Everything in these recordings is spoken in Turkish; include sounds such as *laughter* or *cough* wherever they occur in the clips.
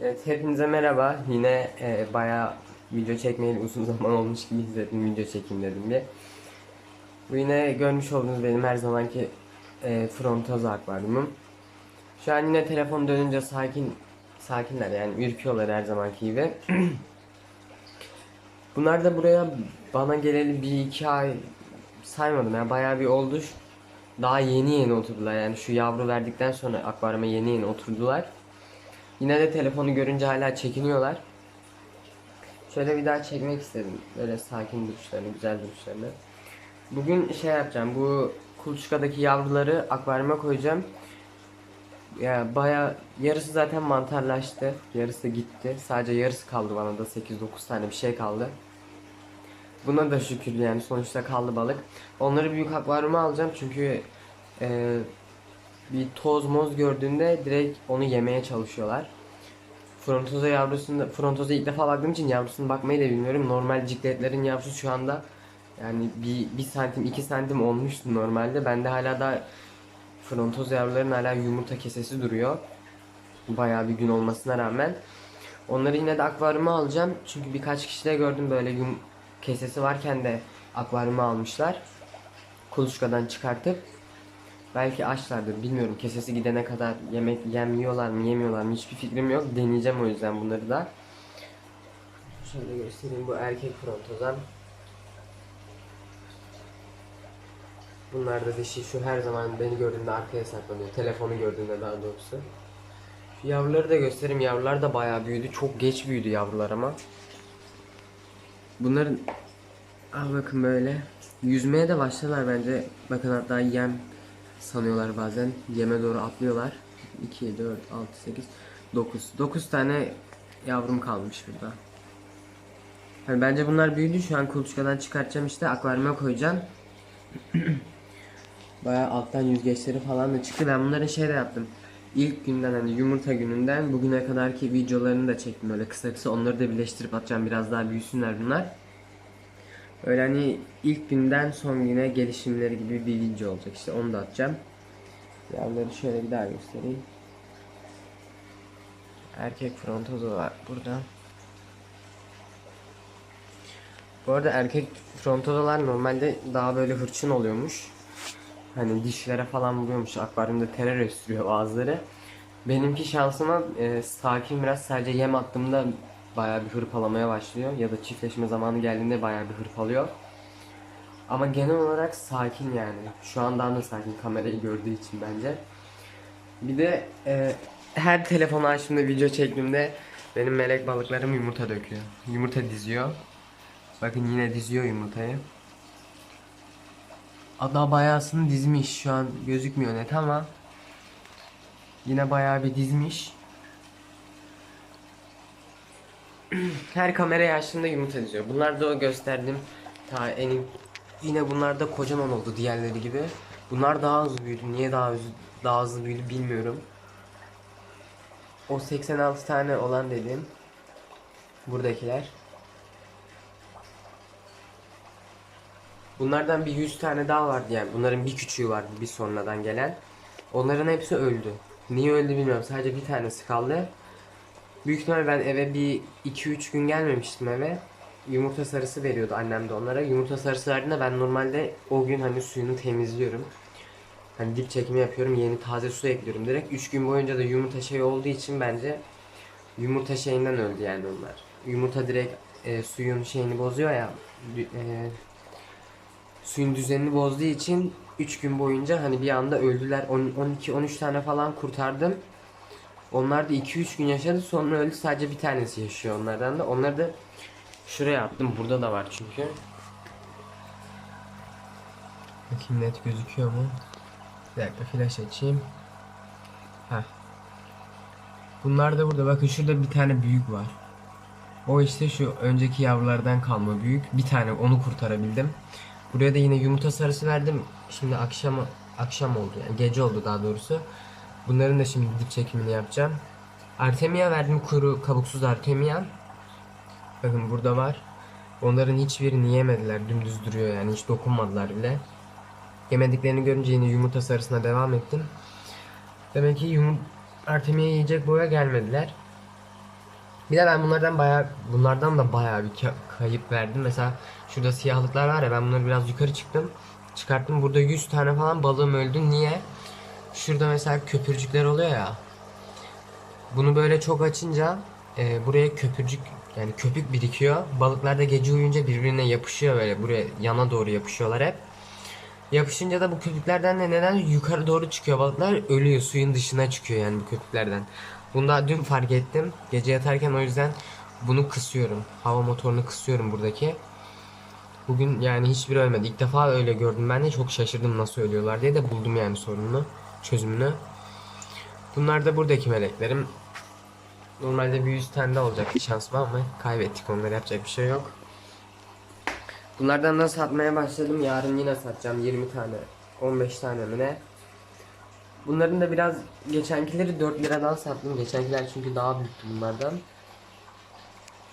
Evet hepinize merhaba. Yine e, bayağı video çekmeyeli uzun *laughs* zaman olmuş gibi hissettim. Video çekeyim dedim bir. Bu yine görmüş olduğunuz benim her zamanki e, frontoz akvaryumum. Şu an yine telefon dönünce sakin sakinler yani ürküyorlar her zamanki gibi. *clears throat* Bunlar da buraya bana geleli bir iki ay saymadım yani bayağı bir oldu. Daha yeni yeni oturdular yani şu yavru verdikten sonra akvaryuma yeni yeni oturdular. Yine de telefonu görünce hala çekiniyorlar. Şöyle bir daha çekmek istedim. Böyle sakin duruşlarını, güzel duruşlarını. Bugün şey yapacağım. Bu kuluçkadaki yavruları akvaryuma koyacağım. Ya baya yarısı zaten mantarlaştı. Yarısı gitti. Sadece yarısı kaldı bana da 8-9 tane bir şey kaldı. Buna da şükür yani sonuçta kaldı balık. Onları büyük akvaryuma alacağım çünkü e, bir toz moz gördüğünde direkt onu yemeye çalışıyorlar. Frontoza yavrusunda Frontoza ilk defa baktığım için yavrusuna bakmayı da bilmiyorum. Normal cikletlerin yavrusu şu anda yani bir, bir santim iki santim olmuştu normalde. Bende hala da Frontoz yavruların hala yumurta kesesi duruyor. Bayağı bir gün olmasına rağmen. Onları yine de akvaryuma alacağım. Çünkü birkaç kişi de gördüm böyle yum kesesi varken de akvaryuma almışlar. Kuluçkadan çıkartıp Belki açlardır bilmiyorum. Kesesi gidene kadar yemek yemiyorlar mı yemiyorlar mı? Hiçbir fikrim yok. Deneyeceğim o yüzden bunları da. Şöyle göstereyim bu erkek frontozan Bunlar da dişi. Şu her zaman beni gördüğünde arkaya saklanıyor. Telefonu gördüğünde daha doğrusu. Şu yavruları da göstereyim. Yavrular da bayağı büyüdü. Çok geç büyüdü yavrular ama. Bunların Al bakın böyle. Yüzmeye de başladılar bence. Bakın hatta yem sanıyorlar bazen. Yeme doğru atlıyorlar. 2, 4, 6, 8, 9. 9 tane yavrum kalmış burada. Hani bence bunlar büyüdü. Şu an kuluçkadan çıkartacağım işte. Akvaryuma koyacağım. *clears throat* Baya alttan yüzgeçleri falan da çıktı. Ben bunların şey de yaptım. İlk günden hani yumurta gününden bugüne kadarki videolarını da çektim öyle kısa kısa. Onları da birleştirip atacağım. Biraz daha büyüsünler bunlar. Öyle hani ilk günden son güne gelişimleri gibi bir video olacak işte onu da atacağım. Yavruları şöyle bir daha göstereyim. Erkek frontozo var burada. Bu arada erkek frontozolar normalde daha böyle hırçın oluyormuş. Hani dişlere falan vuruyormuş. Akvaryumda terör östürüyor bazıları. Benimki şansıma e, sakin biraz sadece yem attığımda bayağı bir hırpalamaya başlıyor. Ya da çiftleşme zamanı geldiğinde bayağı bir hırpalıyor. Ama genel olarak sakin yani. Şu an daha da sakin kamerayı gördüğü için bence. Bir de e, her telefonu açtığımda video çektiğimde benim melek balıklarım yumurta döküyor. Yumurta diziyor. Bakın yine diziyor yumurtayı. Ada bayağısını dizmiş. Şu an gözükmüyor net ama yine bayağı bir dizmiş. *clears throat* Her kamerayı açtığımda yumurta diziyor. Bunlar da o gösterdim. Ta en yine bunlar da kocaman oldu diğerleri gibi. Bunlar daha hızlı büyüdü. Niye daha hızlı, daha hızlı büyüdü bilmiyorum. O 86 tane olan dedim. Buradakiler. Bunlardan bir 100 tane daha vardı yani. Bunların bir küçüğü vardı bir sonradan gelen. Onların hepsi öldü. Niye öldü bilmiyorum. Sadece bir tanesi kaldı. Büyük ihtimal ben eve bir 2-3 gün gelmemiştim eve. Yumurta sarısı veriyordu annem de onlara. Yumurta sarısı verdiğinde ben normalde o gün hani suyunu temizliyorum. Hani dip çekimi yapıyorum. Yeni taze su ekliyorum direkt. 3 gün boyunca da yumurta şey olduğu için bence yumurta şeyinden öldü yani onlar. Yumurta direkt e, suyun şeyini bozuyor ya. E, suyun düzenini bozduğu için 3 gün boyunca hani bir anda öldüler. 12-13 tane falan kurtardım. Onlar da 2-3 gün yaşadı sonra öldü sadece bir tanesi yaşıyor onlardan da. Onları da şuraya attım. Burada da var çünkü. Bakayım net gözüküyor mu? Bir dakika flash açayım. Heh. Bunlar da burada. Bakın şurada bir tane büyük var. O işte şu önceki yavrulardan kalma büyük. Bir tane onu kurtarabildim. Buraya da yine yumurta sarısı verdim. Şimdi akşam akşam oldu yani gece oldu daha doğrusu. Bunların da şimdi dip çekimini yapacağım. Artemia verdim kuru kabuksuz Artemia. Bakın burada var. Onların hiçbirini yemediler. Dümdüz duruyor yani hiç dokunmadılar bile. Yemediklerini görünce yine yumurta sarısına devam ettim. Demek ki yum Artemia yiyecek boya gelmediler. Bir de ben bunlardan bayağı bunlardan da bayağı bir ka- kayıp verdim. Mesela şurada siyahlıklar var ya ben bunları biraz yukarı çıktım. Çıkarttım burada 100 tane falan balığım öldü. Niye? Şurada mesela köpürcükler oluyor ya. Bunu böyle çok açınca e, buraya köpürcük yani köpük birikiyor. Balıklar da gece uyuyunca birbirine yapışıyor böyle buraya yana doğru yapışıyorlar hep. Yapışınca da bu köpüklerden de neden yukarı doğru çıkıyor balıklar ölüyor suyun dışına çıkıyor yani bu köpüklerden. Bunu da dün fark ettim. Gece yatarken o yüzden bunu kısıyorum. Hava motorunu kısıyorum buradaki. Bugün yani hiçbir ölmedi. İlk defa öyle gördüm ben de çok şaşırdım nasıl ölüyorlar diye de buldum yani sorununu, çözümünü. Bunlar da buradaki meleklerim. Normalde bir 100 tane olacak bir şansım ama kaybettik onları yapacak bir şey yok. Bunlardan da satmaya başladım. Yarın yine satacağım 20 tane, 15 tane mi ne? Bunların da biraz geçenkileri 4 liradan sattım. Geçenkiler çünkü daha büyüktü bunlardan.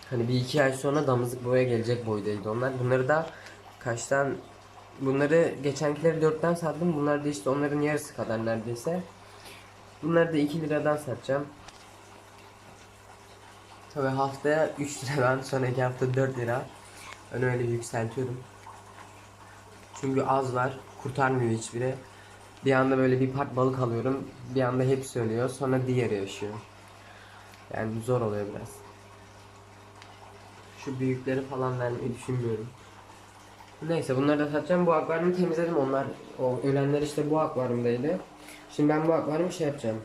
Hani bir iki ay sonra damızlık boya gelecek boydaydı onlar. Bunları da kaçtan bunları geçenkileri 4'ten sattım. Bunlar da işte onların yarısı kadar neredeyse. Bunları da 2 liradan satacağım. Tabi haftaya 3 liradan sonraki hafta 4 lira. Ben öyle yükseltiyorum. Çünkü az var. Kurtarmıyor hiçbiri. Bir anda böyle bir part balık alıyorum. Bir anda hepsi ölüyor. Sonra diğeri yaşıyor. Yani zor oluyor biraz. Şu büyükleri falan vermeyi düşünmüyorum. Neyse bunları da satacağım. Bu akvaryumu temizledim. Onlar o ölenler işte bu akvaryumdaydı. Şimdi ben bu akvaryumu şey yapacağım.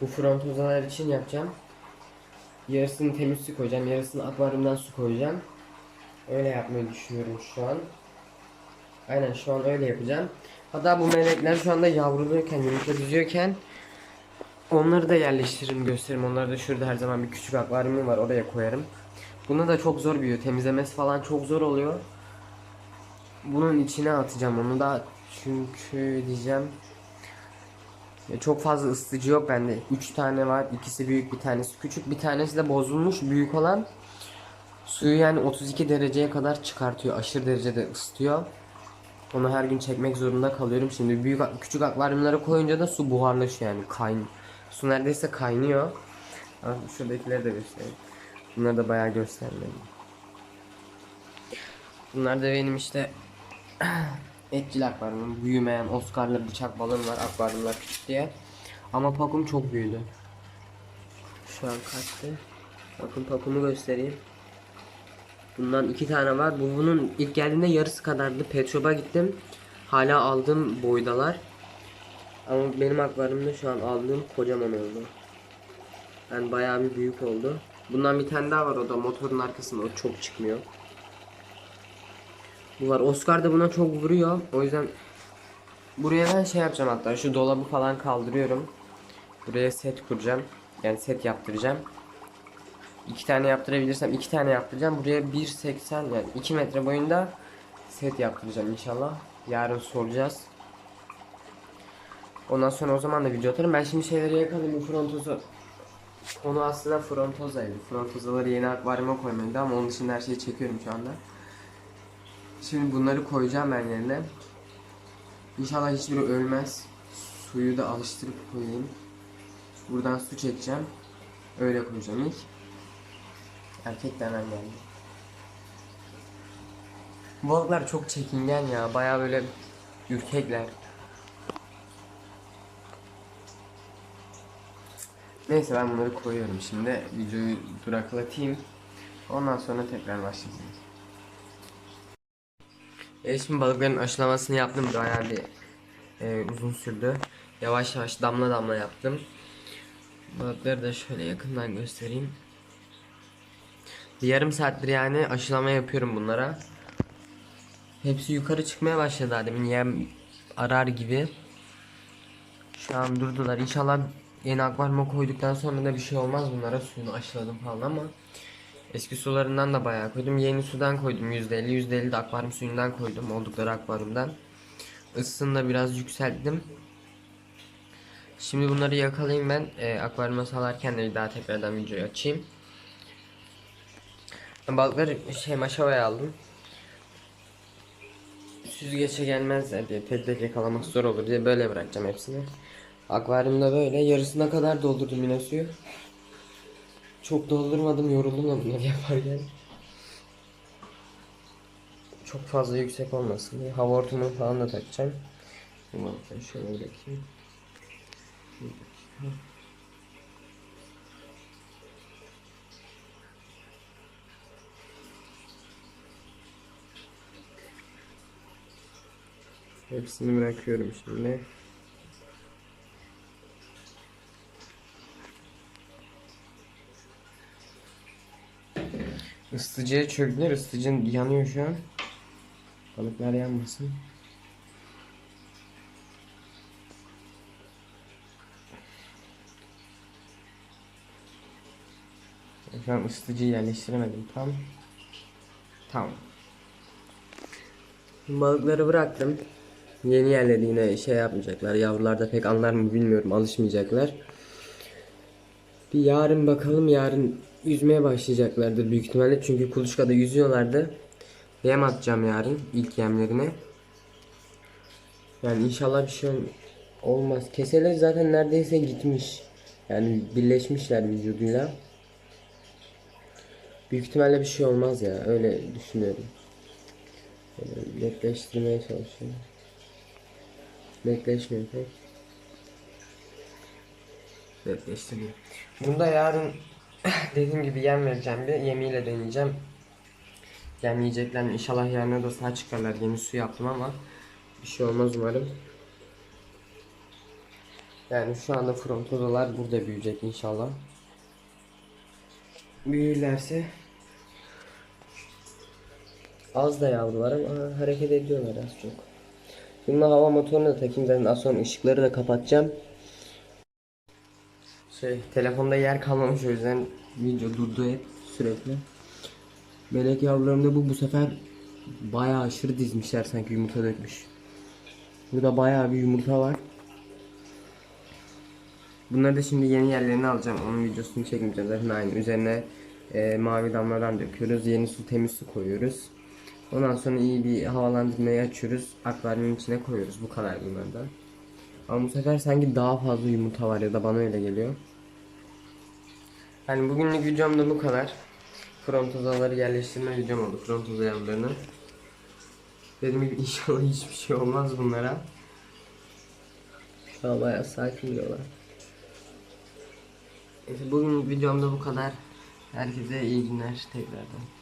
Bu frontozalar için yapacağım. Yarısını temiz su koyacağım. Yarısını akvaryumdan su koyacağım. Öyle yapmayı düşünüyorum şu an. Aynen şu an öyle yapacağım. Hatta bu melekler şu anda yavruluyorken, yumurta düzüyorken onları da yerleştiririm, gösteririm. Onları da şurada her zaman bir küçük akvaryumum var, oraya koyarım. Bunu da çok zor büyüyor. Temizlemesi falan çok zor oluyor. Bunun içine atacağım onu da çünkü diyeceğim çok fazla ısıtıcı yok bende. 3 tane var. ikisi büyük, bir tanesi küçük. Bir tanesi de bozulmuş. Büyük olan suyu yani 32 dereceye kadar çıkartıyor. Aşırı derecede ısıtıyor. Onu her gün çekmek zorunda kalıyorum. Şimdi büyük küçük akvaryumlara koyunca da su buharlaşıyor yani kayn. Su neredeyse kaynıyor. Şuradakileri de göstereyim. Bunları da bayağı göstermedim. Bunlar da benim işte *clears throat* etçil akvaryumum. Büyümeyen Oscar'lı bıçak balığım var akvaryumlar küçük diye. Ama pakum çok büyüdü. Şu an kaçtı. Bakın pakumu göstereyim. Bundan iki tane var. Bu bunun ilk geldiğinde yarısı kadardı. Pet Shop'a gittim. Hala aldığım boydalar. Ama benim akvaryumda şu an aldığım kocaman oldu. Yani bayağı bir büyük oldu. Bundan bir tane daha var o da motorun arkasında. O çok çıkmıyor. Bu var. Oscar da buna çok vuruyor. O yüzden buraya ben şey yapacağım hatta. Şu dolabı falan kaldırıyorum. Buraya set kuracağım. Yani set yaptıracağım. İki tane yaptırabilirsem iki tane yaptıracağım. Buraya 1.80 yani 2 metre boyunda set yaptıracağım inşallah. Yarın soracağız. Ondan sonra o zaman da video atarım. Ben şimdi şeyleri yakalayayım. Bu frontozu Konu aslında frontozaydı. Frontozaları yeni akvaryuma koymaydı ama onun dışında her şeyi çekiyorum şu anda. Şimdi bunları koyacağım ben yerine. İnşallah hiçbiri ölmez. Suyu da alıştırıp koyayım. Buradan su çekeceğim. Öyle koyacağım ilk. Erkek de geldi. Bu Balıklar çok çekingen ya. Baya böyle ürkekler. Neyse ben bunları koyuyorum şimdi. Videoyu duraklatayım. Ondan sonra tekrar başlayacağız. Evet şimdi balıkların aşılamasını yaptım. Bayağı bir e, uzun sürdü. Yavaş yavaş damla damla yaptım. Balıkları da şöyle yakından göstereyim. Bir yarım saattir yani aşılama yapıyorum bunlara. Hepsi yukarı çıkmaya başladı demin yem arar gibi. Şu an durdular. İnşallah yeni akvaryuma koyduktan sonra da bir şey olmaz bunlara. Suyunu aşıladım falan ama eski sularından da bayağı koydum. Yeni sudan koydum %50. %50 de akvaryum suyundan koydum. Oldukları akvaryumdan. Isısını da biraz yükselttim. Şimdi bunları yakalayayım ben. E, akvaryuma salarken de daha tekrardan videoyu açayım. Balıkları şey maşavaya aldım. Süzgeçe gelmezler diye tek tek yakalamak zor olur diye böyle bırakacağım hepsini. Akvaryumda böyle yarısına kadar doldurdum yine suyu. Çok doldurmadım yoruldum da bunları *laughs* yaparken. Çok fazla yüksek olmasın diye. Hava hortumu falan da takacağım. Ben şöyle bırakayım. Hepsini bırakıyorum şimdi. Isıtıcıya çöktüler. Isıtıcı yanıyor şu an. Balıklar yanmasın. Şu an ısıtıcıyı yerleştiremedim tam. Tamam. Balıkları bıraktım. Yeni yerleri yine şey yapmayacaklar. Yavrular da pek anlar mı bilmiyorum. Alışmayacaklar. Bir yarın bakalım. Yarın yüzmeye başlayacaklardır büyük ihtimalle. Çünkü kuluçkada yüzüyorlardı. Yem atacağım yarın ilk yemlerine. Yani inşallah bir şey ol- olmaz. Keseler zaten neredeyse gitmiş. Yani birleşmişler vücuduyla. Büyük ihtimalle bir şey olmaz ya. Öyle düşünüyorum. Böyle netleştirmeye çalışıyorum. Netleşmiyor pek. Netleştirmiyor. Bunda yarın *laughs* dediğim gibi yem vereceğim bir yemiyle deneyeceğim. Yem yiyecekler? İnşallah yarına da sağ çıkarlar. Yeni su yaptım ama bir şey olmaz umarım. Yani şu anda frontodalar burada büyüyecek inşallah. Büyürlerse az da yavru var ama hareket ediyorlar az çok. Şimdi hava motorunu da takayım zaten az sonra ışıkları da kapatacağım. Şey telefonda yer kalmamış o yüzden video durdu hep sürekli. Melek yavrularımda bu bu sefer bayağı aşırı dizmişler sanki yumurta dökmüş. Burada bayağı bir yumurta var. Bunları da şimdi yeni yerlerini alacağım. Onun videosunu çekmeyeceğim zaten aynı. Üzerine e, mavi damladan döküyoruz. Yeni su temiz su koyuyoruz. Ondan sonra iyi bir havalandırmayı açıyoruz. Akvaryumun içine koyuyoruz. Bu kadar bunlardan. Ama bu sefer sanki daha fazla yumurta var ya da bana öyle geliyor. Yani bugünlük videom da bu kadar. Frontozaları yerleştirme videom oldu. Frontoza yavrularını. Dediğim gibi inşallah hiçbir şey olmaz bunlara. Şu an bayağı sakin diyorlar. Neyse bugün videomda bu kadar. Herkese iyi günler tekrardan.